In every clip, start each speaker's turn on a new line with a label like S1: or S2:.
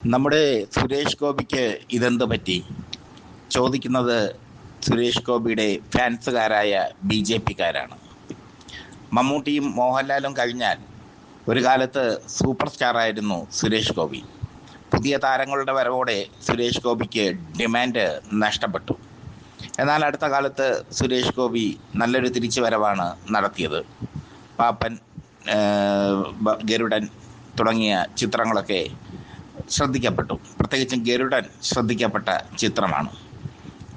S1: നമ്മുടെ സുരേഷ് ഗോപിക്ക് ഇതെന്ത് പറ്റി? ചോദിക്കുന്നത് സുരേഷ് ഗോപിയുടെ ഫാൻസുകാരായ ബി ജെ പിക്കാരാണ്. മമ്മൂട്ടിയും മോഹൻലാലും കഴിഞ്ഞാൽ ഒരു കാലത്ത് സൂപ്പർ സ്റ്റാറായിരുന്നു സുരേഷ് ഗോപി. പുതിയ താരങ്ങളുടെ വരവോടെ സുരേഷ് ഗോപിക്ക് ഡിമാൻഡ് നഷ്ടപ്പെട്ടു. എന്നാൽ അടുത്ത കാലത്ത് സുരേഷ് ഗോപി നല്ലൊരു തിരിച്ചു വരവാണ് നടത്തിയത്. പാപ്പൻ ഗരുഡൻ തുടങ്ങിയ ചിത്രങ്ങളൊക്കെ ശ്രദ്ധിക്കപ്പെട്ടു. പ്രത്യേകിച്ചും ഗരുഡൻ ശ്രദ്ധിക്കപ്പെട്ട ചിത്രമാണ്.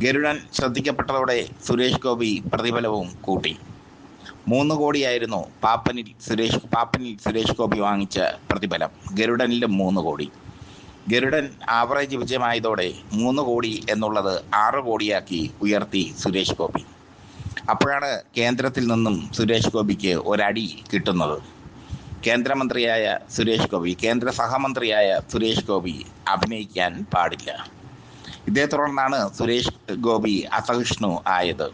S1: ഗരുഡൻ ശ്രദ്ധിക്കപ്പെട്ടതോടെ സുരേഷ് ഗോപി പ്രതിഫലവും കൂട്ടി. മൂന്ന് കോടിയായിരുന്നു പാപ്പനിൽ സുരേഷ് പാപ്പനിൽ സുരേഷ് ഗോപി വാങ്ങിച്ച പ്രതിഫലം. ഗരുഡനിലും മൂന്ന് കോടി. ഗരുഡൻ ആവറേജ് വിജയമായതോടെ മൂന്ന് കോടി എന്നുള്ളത് ആറ് കോടിയാക്കി ഉയർത്തി സുരേഷ് ഗോപി. അപ്പോഴാണ് കേന്ദ്രത്തിൽ നിന്നും സുരേഷ് ഗോപിക്ക് ഒരടി കിട്ടുന്നത്. കേന്ദ്രമന്ത്രിയായ സുരേഷ് ഗോപി കേന്ദ്ര സഹമന്ത്രിയായ സുരേഷ് ഗോപി അഭിനയിക്കാൻ പാടില്ല. ഇതേ തുടർന്നാണ് സുരേഷ് ഗോപി അസഹിഷ്ണു ആയത്.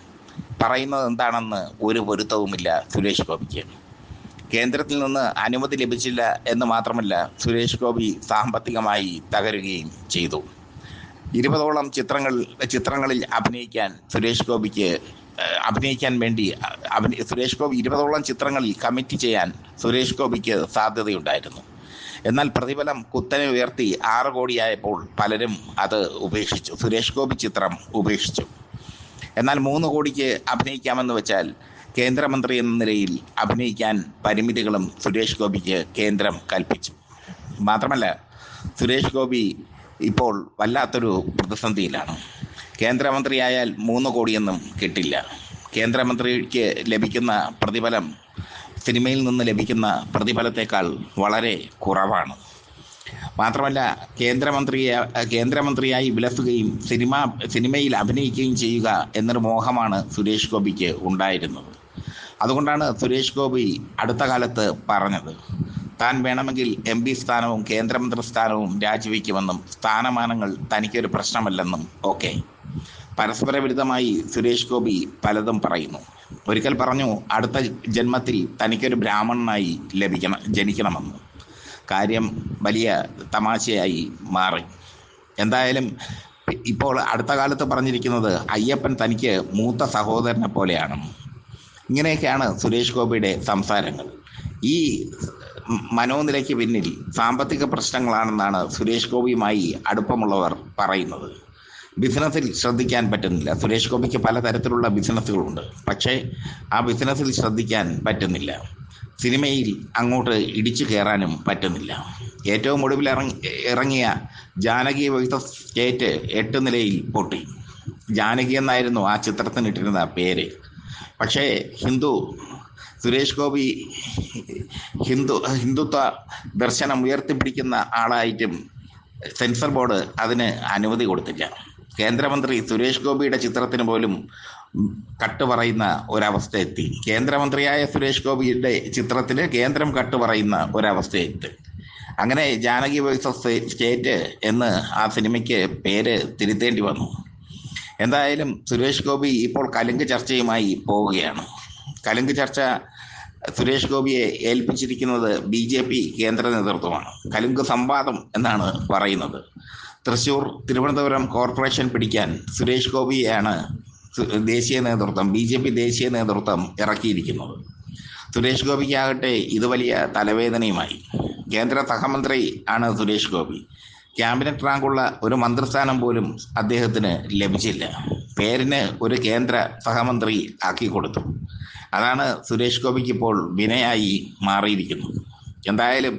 S1: പറയുന്നത് എന്താണെന്ന് ഒരു പൊരുത്തവുമില്ല സുരേഷ് ഗോപിക്ക്. കേന്ദ്രത്തിൽ നിന്ന് അനുമതി ലഭിച്ചില്ല എന്ന് മാത്രമല്ല സുരേഷ് ഗോപി സാമ്പത്തികമായി തകരുകയും ചെയ്തു. ഇരുപതോളം ചിത്രങ്ങൾ ചിത്രങ്ങളിൽ അഭിനയിക്കാൻ സുരേഷ് ഗോപിക്ക് അഭിനയിക്കാൻ വേണ്ടി അഭിനയ സുരേഷ് ഗോപി ഇരുപതോളം ചിത്രങ്ങളിൽ കമ്മിറ്റ് ചെയ്യാൻ സുരേഷ് ഗോപിക്ക് സാധ്യതയുണ്ടായിരുന്നു. എന്നാൽ പ്രതിഫലം കുത്തനെ ഉയർത്തി ആറ് കോടിയായപ്പോൾ പലരും അത് ഉപേക്ഷിച്ചു. സുരേഷ് ഗോപി ചിത്രം ഉപേക്ഷിച്ചു. എന്നാൽ മൂന്ന് കോടിക്ക് അഭിനയിക്കാമെന്ന് വെച്ചാൽ കേന്ദ്രമന്ത്രി എന്ന നിലയിൽ അഭിനയിക്കാൻ പരിമിതികളും സുരേഷ് ഗോപിക്ക് കേന്ദ്രം കൽപ്പിച്ചു. മാത്രമല്ല സുരേഷ് ഗോപി ഇപ്പോൾ വല്ലാത്തൊരു പ്രതിസന്ധിയിലാണ്. കേന്ദ്രമന്ത്രിയായാൽ മൂന്ന് കോടിയൊന്നും കിട്ടില്ല. കേന്ദ്രമന്ത്രിക്ക് ലഭിക്കുന്ന പ്രതിഫലം സിനിമയിൽ നിന്ന് ലഭിക്കുന്ന പ്രതിഫലത്തേക്കാൾ വളരെ കുറവാണ്. മാത്രമല്ല കേന്ദ്രമന്ത്രിയെ കേന്ദ്രമന്ത്രിയായി വിലസുകയും സിനിമ സിനിമയിൽ അഭിനയിക്കുകയും ചെയ്യുക എന്നൊരു മോഹമാണ് സുരേഷ് ഗോപിക്ക് ഉണ്ടായിരുന്നത്. അതുകൊണ്ടാണ് സുരേഷ് ഗോപി അടുത്ത കാലത്ത് പറഞ്ഞത് താൻ വേണമെങ്കിൽ എം പി സ്ഥാനവും കേന്ദ്രമന്ത്രി സ്ഥാനവും രാജിവെക്കുമെന്നും സ്ഥാനമാനങ്ങൾ തനിക്കൊരു പ്രശ്നമല്ലെന്നും ഒക്കെ. പരസ്പര വിരുദ്ധമായി സുരേഷ് ഗോപി പലതും പറയുന്നു. ഒരിക്കൽ പറഞ്ഞു അടുത്ത ജന്മത്തിൽ തനിക്കൊരു ബ്രാഹ്മണനായി ലഭിക്കണം ജനിക്കണമെന്ന്. കാര്യം വലിയ തമാശയായി മാറി. എന്തായാലും ഇപ്പോൾ അടുത്ത കാലത്ത് പറഞ്ഞിരിക്കുന്നത് അയ്യപ്പൻ തനിക്ക് മൂത്ത സഹോദരനെ പോലെയാണ്. ഇങ്ങനെയൊക്കെയാണ് സുരേഷ് ഗോപിയുടെ സംസാരങ്ങൾ. ഈ മനോനിലയ്ക്ക് പിന്നിൽ സാമ്പത്തിക പ്രശ്നങ്ങളാണെന്നാണ് സുരേഷ് ഗോപിയുമായി അടുപ്പമുള്ളവർ പറയുന്നത്. ബിസിനസ്സിൽ ശ്രദ്ധിക്കാൻ പറ്റുന്നില്ല. സുരേഷ് ഗോപിക്ക് പലതരത്തിലുള്ള ബിസിനസ്സുകളുണ്ട്. പക്ഷേ ആ ബിസിനസ്സിൽ ശ്രദ്ധിക്കാൻ പറ്റുന്നില്ല. സിനിമയിൽ അങ്ങോട്ട് ഇടിച്ചു കയറാനും പറ്റുന്നില്ല. ഏറ്റവും ഒടുവിൽ ഇറങ്ങി ഇറങ്ങിയ ജാനകി വൈത്ത സ്റ്റേറ്റ് എട്ട് നിലയിൽ പൊട്ടി. ജാനകി എന്നായിരുന്നു ആ ചിത്രത്തിന് ഇട്ടിരുന്ന പേര്. പക്ഷേ ഹിന്ദു സുരേഷ് ഗോപി ഹിന്ദു ഹിന്ദുത്വ ദർശനം ഉയർത്തിപ്പിടിക്കുന്ന ആളായിട്ടും സെൻസർ ബോർഡ് അതിന് അനുമതി കൊടുത്തില്ല. കേന്ദ്രമന്ത്രി സുരേഷ് ഗോപിയുടെ ചിത്രത്തിന് പോലും കട്ട് പറയുന്ന ഒരവസ്ഥ എത്തി കേന്ദ്രമന്ത്രിയായ സുരേഷ് ഗോപിയുടെ ചിത്രത്തിന് കേന്ദ്രം കട്ട് പറയുന്ന ഒരവസ്ഥ എത്തി അങ്ങനെ ജാനകി വോയിസ് ഓഫ് സ്റ്റേറ്റ് എന്ന് ആ സിനിമയ്ക്ക് പേര് തിരുത്തേണ്ടി വന്നു. എന്തായാലും സുരേഷ് ഗോപി ഇപ്പോൾ കലുങ്ക് ചർച്ചയുമായി പോവുകയാണ്. കലുങ്ക് ചർച്ച സുരേഷ് ഗോപിയെ ഏൽപ്പിച്ചിരിക്കുന്നത് ബി ജെ പി കേന്ദ്ര നേതൃത്വമാണ്. കലുങ്ക് സംവാദം എന്നാണ് പറയുന്നത്. തൃശൂർ തിരുവനന്തപുരം കോർപ്പറേഷൻ പിടിക്കാൻ സുരേഷ് ഗോപിയെയാണ് ദേശീയ നേതൃത്വം ബി ജെ പി ദേശീയ നേതൃത്വം ഇറക്കിയിരിക്കുന്നത്. സുരേഷ് ഗോപിക്കാകട്ടെ ഇത് വലിയ തലവേദനയുമായി. കേന്ദ്ര സഹമന്ത്രി ആണ് സുരേഷ് ഗോപി. ക്യാബിനറ്റ് റാങ്കുള്ള ഒരു മന്ത്രിസ്ഥാനം പോലും അദ്ദേഹത്തിന് ലഭിച്ചില്ല. പേരിന് ഒരു കേന്ദ്ര സഹമന്ത്രി ആക്കി കൊടുത്തു. അതാണ് സുരേഷ് ഗോപിക്ക് ഇപ്പോൾ വിനയായി മാറിയിരിക്കുന്നത്. എന്തായാലും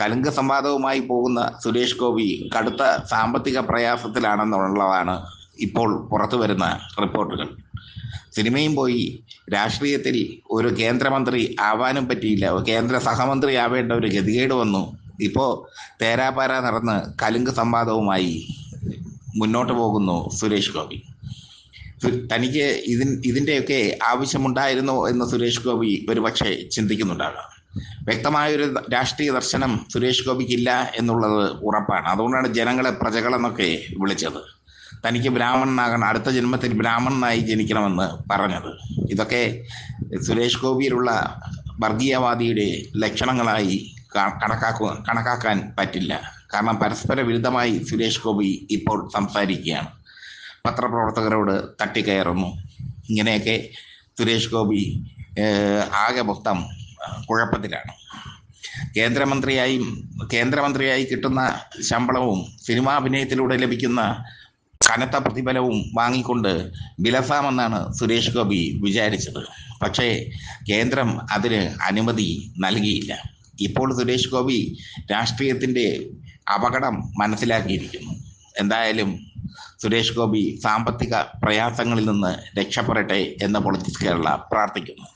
S1: കലുങ്ക് സംവാദവുമായി പോകുന്ന സുരേഷ് ഗോപി കടുത്ത സാമ്പത്തിക പ്രയാസത്തിലാണെന്നുള്ളതാണ് ഇപ്പോൾ പുറത്തു വരുന്ന റിപ്പോർട്ടുകൾ. സിനിമയും പോയി. രാഷ്ട്രീയത്തിൽ ഒരു കേന്ദ്രമന്ത്രി ആവാനും പറ്റിയില്ല. കേന്ദ്ര സഹമന്ത്രി ആവേണ്ട ഒരു ഗതികേട് വന്നു. ഇപ്പോൾ തേരാപാര നടന്ന് കലുങ്ക് സംവാദവുമായി മുന്നോട്ട് പോകുന്നു സുരേഷ് ഗോപി. തനിക്ക് ഇതിൻ ഇതിന്റെയൊക്കെ ആവശ്യമുണ്ടായിരുന്നോ എന്ന് സുരേഷ് ഗോപി ഒരുപക്ഷെ ചിന്തിക്കുന്നുണ്ടാകാം. വ്യക്തമായൊരു രാഷ്ട്രീയ ദർശനം സുരേഷ് ഗോപിക്കില്ല എന്നുള്ളത് ഉറപ്പാണ്. അതുകൊണ്ടാണ് ജനങ്ങളെ പ്രജകളെന്നൊക്കെ വിളിച്ചത്. തനിക്ക് ബ്രാഹ്മണനാകണം അടുത്ത ജന്മത്തിൽ ബ്രാഹ്മണനായി ജനിക്കണമെന്ന് പറഞ്ഞത്. ഇതൊക്കെ സുരേഷ് ഗോപിയിലുള്ള വർഗീയവാദിയുടെ ലക്ഷണങ്ങളായി കണക്കാക്കു കണക്കാക്കാൻ പറ്റില്ല. കാരണം പരസ്പര വിരുദ്ധമായി സുരേഷ് ഗോപി ഇപ്പോൾ സംസാരിക്കുകയാണ്. പത്രപ്രവർത്തകരോട് തട്ടിക്കയറുന്നു. ഇങ്ങനെയൊക്കെ സുരേഷ് ഗോപി ആകെ മൊത്തം കുഴപ്പത്തിലാണ്. കേന്ദ്രമന്ത്രിയായും കേന്ദ്രമന്ത്രിയായി കിട്ടുന്ന ശമ്പളവും സിനിമാ അഭിനയത്തിലൂടെ ലഭിക്കുന്ന കനത്ത പ്രതിഫലവും വാങ്ങിക്കൊണ്ട് വിലസാമെന്നാണ് സുരേഷ് ഗോപി വിചാരിച്ചത്. പക്ഷേ കേന്ദ്രം അതിന് അനുമതി നൽകിയില്ല. ഇപ്പോൾ സുരേഷ് ഗോപി രാഷ്ട്രീയത്തിന്റെ അപകടം മനസ്സിലാക്കിയിരിക്കുന്നു. എന്തായാലും സുരേഷ് ഗോപി സാമ്പത്തിക പ്രയാസങ്ങളിൽ നിന്ന് രക്ഷപ്പെടട്ടെ എന്ന് പൊളിറ്റിക്സ് കേരള പ്രാർത്ഥിക്കുന്നു.